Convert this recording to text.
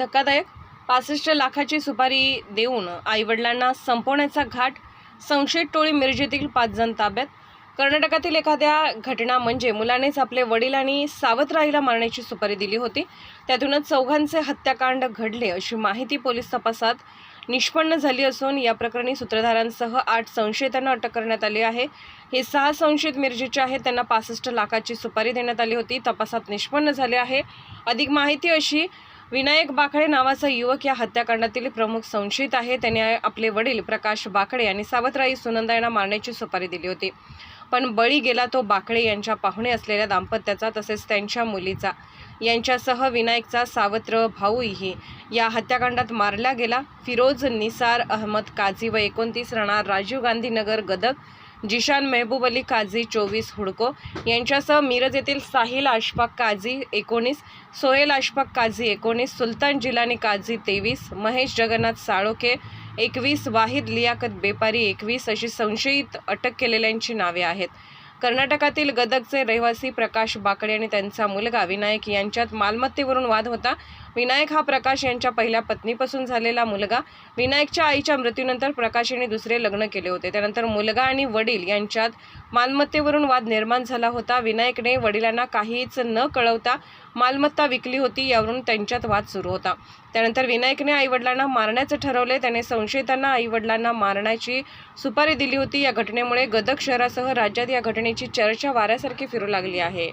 धक्कादायक. पासष्ट लाखाची सुपारी देऊन आईवडिलांना संपवण्याचा घाट संशयित टोळी मिरजेतील पाच जण ताब्यात. कर्नाटकातील एखाद्या घटना म्हणजे मुलानेच आपले वडील आणि सावतराईला मारण्याची सुपारी दिली होती. त्यातूनच चौघांचे हत्याकांड घडले अशी माहिती पोलीस तपासात निष्पन्न झाली असून या प्रकरणी सूत्रधारांसह आठ संशयितांना अटक करण्यात आली आहे. हे सहा संशयित मिरजेचे आहेत. त्यांना पासष्ट लाखाची सुपारी देण्यात आली होती. तपासात निष्पन्न झाले आहे. अधिक माहिती अशी विनायक बाकळे नावाचा युवक या हत्याकांडातील प्रमुख संशयित आहे. त्याने आपले वडील प्रकाश बाकळे आणि सावतराई सुनंदा यांना मारण्याची सुपारी दिली होती. पण बळी गेला तो बाकळे यांच्या पाहुणे असलेल्या दाम्पत्याचा तसेच त्यांच्या मुलीचा. यांच्यासह विनायकचा सावत्र भाऊही या हत्याकांडात मारला गेला. फिरोज निसार अहमद काझी व एकोणतीस राहणार राजीव गांधीनगर गदक गदग जिशान मेहबूब अली काझी चोवीस हुडको. यांच्यासह मिरज येथील साहिल आशफाक काझी एकोणीस. सोहेल आशफाक काझी एकोणीस. सुलतान जिलानी काझी तेवीस. महेश जगन्नाथ साळोखे एकवीस. वाहिद लियाकत बेपारी एकवीस. अशी संशयित अटक केलेल्यांची नावे आहेत. कर्नाटकातील गदकचे रहिवासी प्रकाश बाकडे आणि त्यांचा मुलगा विनायक यांच्यात मालमत्तेवरून वाद होता. विनायक हा प्रकाश यांच्या पहिल्या पत्नीपासून झालेला मुलगा. विनायकच्या आईच्या मृत्यूनंतर प्रकाश यांनी दुसरे लग्न केले होते. त्यानंतर मुलगा आणि वडील यांच्यात मालमत्तेवरून वाद निर्माण झाला होता. विनायकने वडिलांना काहीच न कळवता मालमत्ता विकली होती यावरून त्यांच्यात वाद सुरू होता. त्यानंतर विनायकने आईवडिलांना मारण्याचं ठरवले. त्याने संशयितांना आईवडिलांना मारण्याची सुपारी दिली होती. या घटनेमुळे गदग शहरासह राज्यात या घटनेची चर्चा वाऱ्यासारखी फिरू लागली आहे.